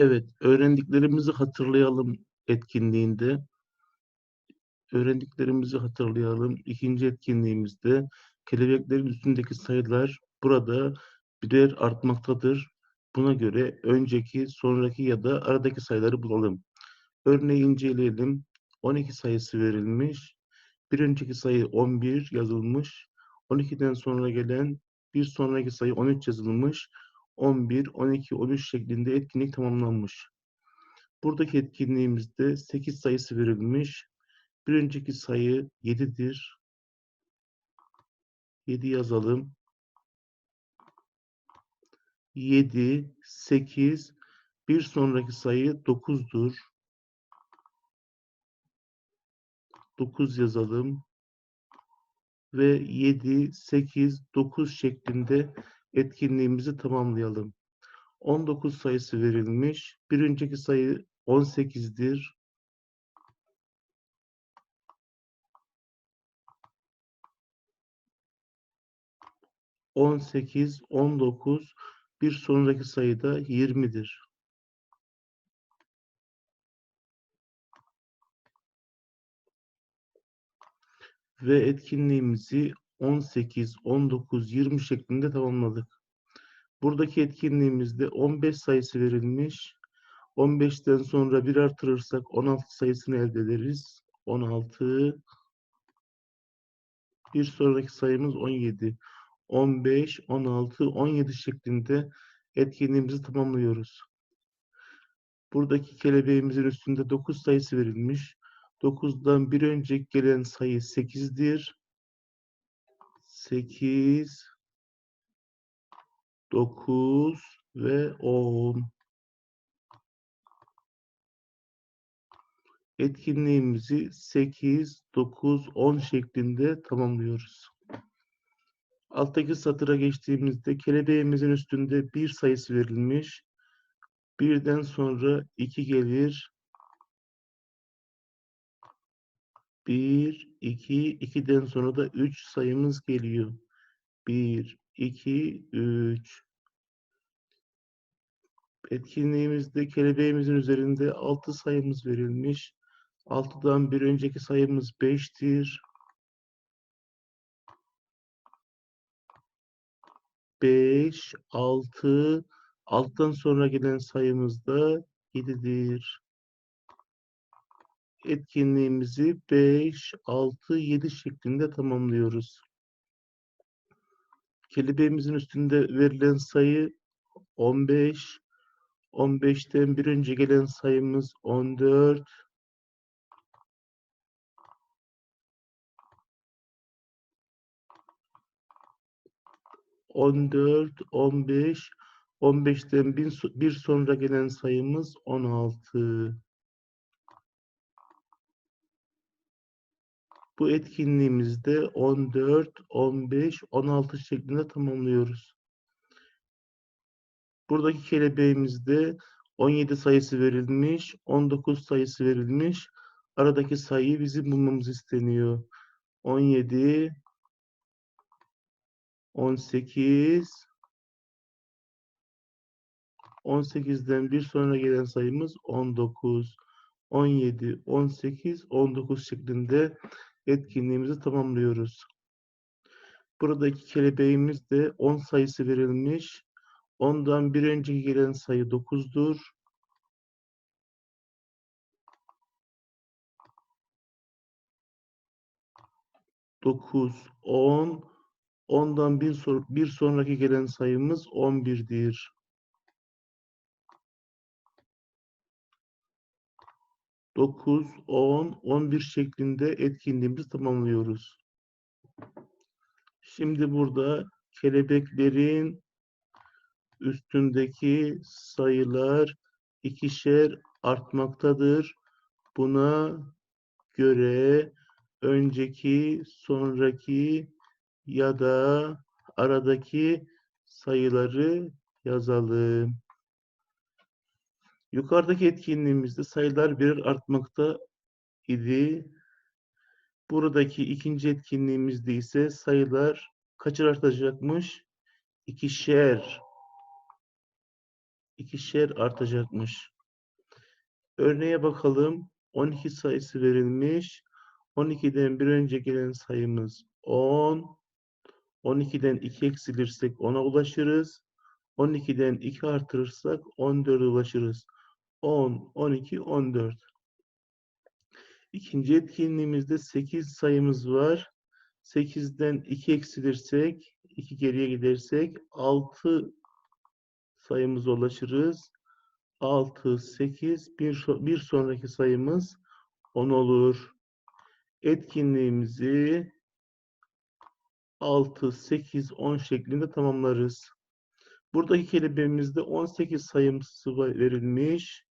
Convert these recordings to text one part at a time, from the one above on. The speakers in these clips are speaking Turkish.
Evet, öğrendiklerimizi hatırlayalım etkinliğinde. Öğrendiklerimizi hatırlayalım. İkinci etkinliğimizde kelebeklerin üstündeki sayılar burada birer artmaktadır. Buna göre önceki, sonraki ya da aradaki sayıları bulalım. Örneği inceleyelim. 12 sayısı verilmiş. Bir önceki sayı 11 yazılmış. 12'den sonra gelen bir sonraki sayı 13 yazılmış. 11, 12, 13 şeklinde etkinlik tamamlanmış. Buradaki etkinliğimizde 8 sayısı verilmiş. Bir önceki sayı 7'dir. 7 yazalım. 7, 8, bir sonraki sayı 9'dur. 9 yazalım. Ve 7, 8, 9 şeklinde etkinliğimizi tamamlayalım. 19 sayısı verilmiş. Bir önceki sayı 18'dir. On sekiz, on dokuz, bir sonraki sayıda yirmidir. Ve etkinliğimizi 18, 19, 20 şeklinde tamamladık. Buradaki etkinliğimizde 15 sayısı verilmiş. 15'ten sonra bir artırırsak 16 sayısını elde ederiz. 16 bir sonraki sayımız 17. 15, 16, 17 şeklinde etkinliğimizi tamamlıyoruz. Buradaki kelebeğimizin üstünde 9 sayısı verilmiş. 9'dan bir önceki gelen sayı 8'dir. 8, 9 ve 10. Etkinliğimizi 8, 9, 10 şeklinde tamamlıyoruz. Alttaki satıra geçtiğimizde kelebeğimizin üstünde bir sayısı verilmiş. Birden sonra 2 gelir. 1, 2, 2'den sonra da 3 sayımız geliyor. 1, 2, 3. Etkinliğimizde kelebeğimizin üzerinde 6 sayımız verilmiş. 6'dan bir önceki sayımız 5'tir. 5, 6, alttan sonra gelen sayımız da 7'dir. Etkinliğimizi 5, 6, 7 şeklinde tamamlıyoruz. Kelebeğimizin üstünde verilen sayı 15. 15'ten bir önce gelen sayımız 14. 14, 15, 15'ten bir, bir sonra gelen sayımız 16. Bu etkinliğimizde 14, 15, 16 şeklinde tamamlıyoruz. Buradaki kelebeğimizde 17 sayısı verilmiş, 19 sayısı verilmiş. Aradaki sayıyı bizim bulmamız isteniyor. 17, 18 18'den bir sonra gelen sayımız 19 17 18 19 şeklinde etkinliğimizi tamamlıyoruz. Buradaki kelebeğimiz de 10 sayısı verilmiş. Ondan bir önceki gelen sayı 9'dur. Dokuz, on, ondan bir, bir sonraki gelen sayımız on birdir. 9, 10, 11 şeklinde etkinliğimizi tamamlıyoruz. Şimdi burada kelebeklerin üstündeki sayılar ikişer artmaktadır. Buna göre önceki, sonraki ya da aradaki sayıları yazalım. Yukarıdaki etkinliğimizde sayılar birer artmakta idi. Buradaki ikinci etkinliğimizde ise sayılar kaçır artacakmış? İkişer ikişer artacakmış. Örneğe bakalım. 12 sayısı verilmiş. 12'den bir önce gelen sayımız 10. 12'den 2 eksilirsek 10'a ulaşırız. 12'den 2 artırırsak 14'e ulaşırız. 10, 12, 14. İkinci etkinliğimizde 8 sayımız var. 8'den 2 eksilirsek, 2 geriye gidersek 6 sayımıza ulaşırız. 6, 8, bir, bir sonraki sayımız 10 olur. Etkinliğimizi 6, 8, 10 şeklinde tamamlarız. Buradaki kelebeğimizde 18 sayısı va- verilmiş.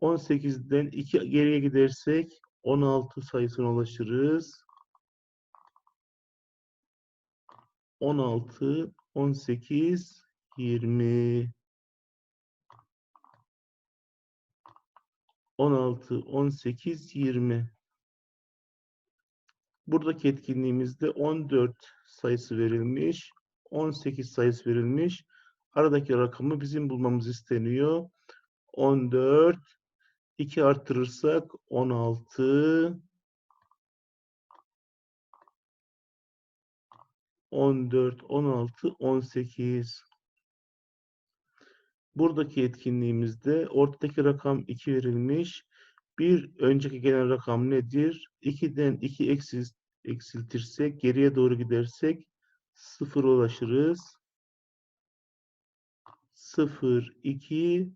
18'den 2 geriye gidersek 16 sayısına ulaşırız. 16, 18, 20. 16, 18, 20. Buradaki etkinliğimizde 14 sayısı verilmiş. 18 sayısı verilmiş. Aradaki rakamı bizim bulmamız isteniyor. 14, 2 artırırsak 16, 14, 16, 18. Buradaki etkinliğimizde ortadaki rakam 2 verilmiş. Bir önceki gelen rakam nedir? 2'den 2 eksil, eksiltirsek, geriye doğru gidersek 0 ulaşırız. 0, 2,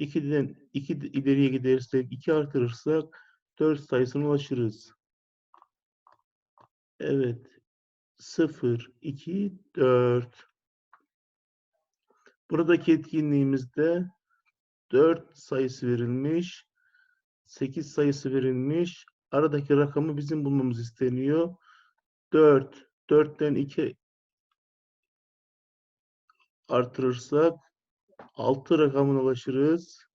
2'den 2 ileriye gidersek, 2 artırırsak 4 sayısına ulaşırız. Evet. 0, 2, 4. Buradaki etkinliğimizde 4 sayısı verilmiş. 8 sayısı verilmiş. Aradaki rakamı bizim bulmamız isteniyor. 4. 4'ten 2 artırırsak 6 rakamına ulaşırız.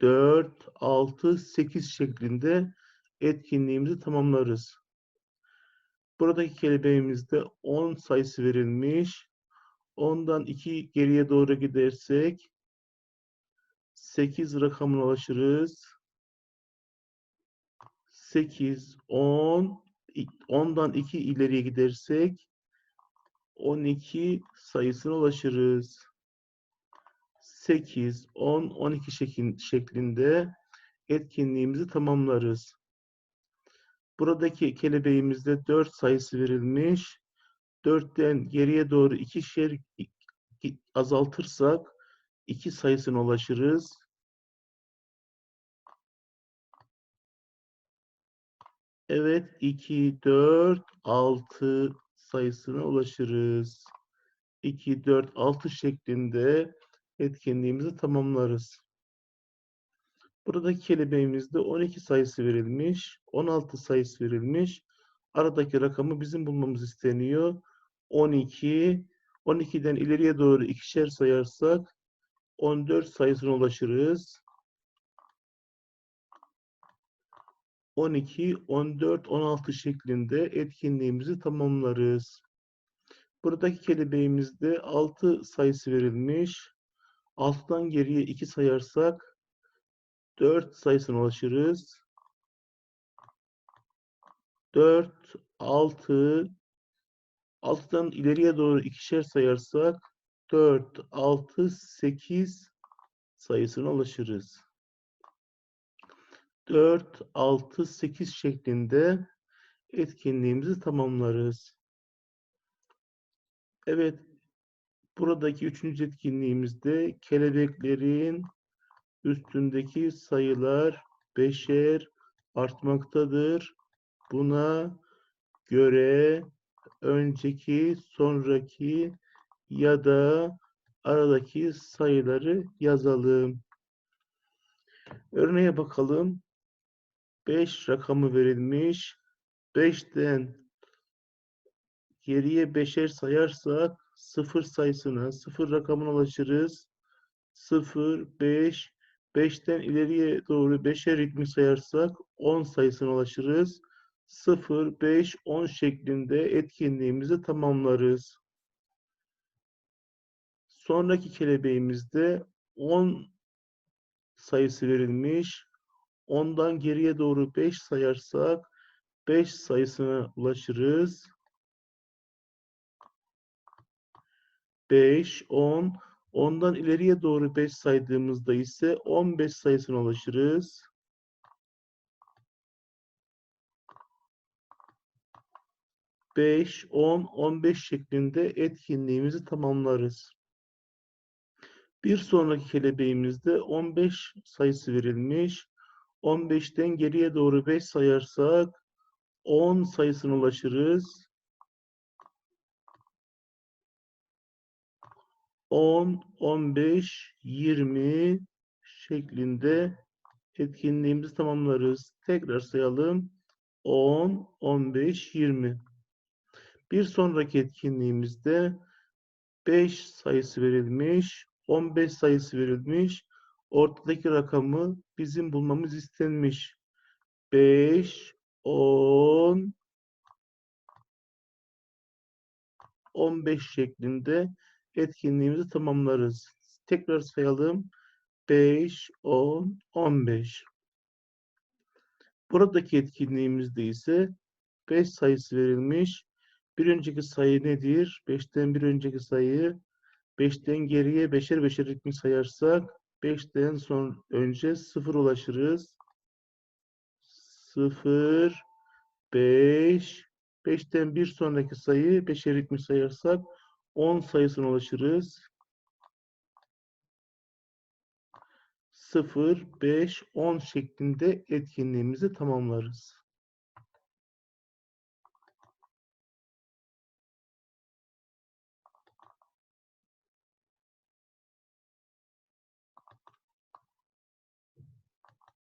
4, 6, 8 şeklinde etkinliğimizi tamamlarız. Buradaki kelebeğimizde 10 sayısı verilmiş. 10'dan 2 geriye doğru gidersek 8 rakamına ulaşırız. 8, 10, 10'dan 2 ileriye gidersek 12 sayısına ulaşırız. 8, 10, 12 şeklin- şeklinde etkinliğimizi tamamlarız. Buradaki kelebeğimizde 4 sayısı verilmiş. 4'ten geriye doğru ikişer i- azaltırsak 2 sayısına ulaşırız. Evet, 2, 4, 6 sayısına ulaşırız. 2, 4, 6 şeklinde etkinliğimizi tamamlarız. Buradaki kelebeğimizde 12 sayısı verilmiş, 16 sayısı verilmiş. Aradaki rakamı bizim bulmamız isteniyor. 12, 12'den ileriye doğru ikişer sayarsak 14 sayısına ulaşırız. 12, 14, 16 şeklinde etkinliğimizi tamamlarız. Buradaki kelebeğimizde 6 sayısı verilmiş. 6'dan geriye 2 sayarsak 4 sayısına ulaşırız. 4, 6, 6'dan ileriye doğru ikişer sayarsak 4, 6, 8 sayısına ulaşırız. 4, 6, 8 şeklinde etkinliğimizi tamamlarız. Evet, buradaki üçüncü etkinliğimizde kelebeklerin üstündeki sayılar beşer artmaktadır. Buna göre önceki, sonraki ya da aradaki sayıları yazalım. Örneğe bakalım. 5 rakamı verilmiş. 5'ten geriye beşer sayarsak 0 sayısına, 0 rakamına ulaşırız. 0, 5, 5'ten ileriye doğru beşer ritmi sayarsak 10 sayısına ulaşırız. 0, 5, 10 şeklinde etkinliğimizi tamamlarız. Sonraki kelebeğimizde 10 sayısı verilmiş. 10'dan geriye doğru 5 sayarsak 5 sayısına ulaşırız. 5, 10. 10'dan ileriye doğru 5 saydığımızda ise 15 sayısına ulaşırız. Beş, on, on beş şeklinde etkinliğimizi tamamlarız. Bir sonraki kelebeğimizde 15 sayısı verilmiş. 15'ten geriye doğru 5 sayarsak 10 sayısına ulaşırız. 10, 15, 20 şeklinde etkinliğimizi tamamlarız. Tekrar sayalım. 10, 15, 20. Bir sonraki etkinliğimizde 5 sayısı verilmiş, 15 sayısı verilmiş. Ortadaki rakamı bizim bulmamız istenmiş. 5, 10, 15 şeklinde etkinliğimizi tamamlarız. Tekrar sayalım. 5, 10, 15. Buradaki etkinliğimizde ise 5 sayısı verilmiş. Bir önceki sayı nedir? 5'ten bir önceki sayı 5'ten geriye beşer beşer ritmi sayarsak 5'ten son önce 0 ulaşırız. 0 5 5'ten bir sonraki sayı beşer ritmi sayarsak 10 sayısına ulaşırız. 0 5 10 şeklinde etkinliğimizi tamamlarız.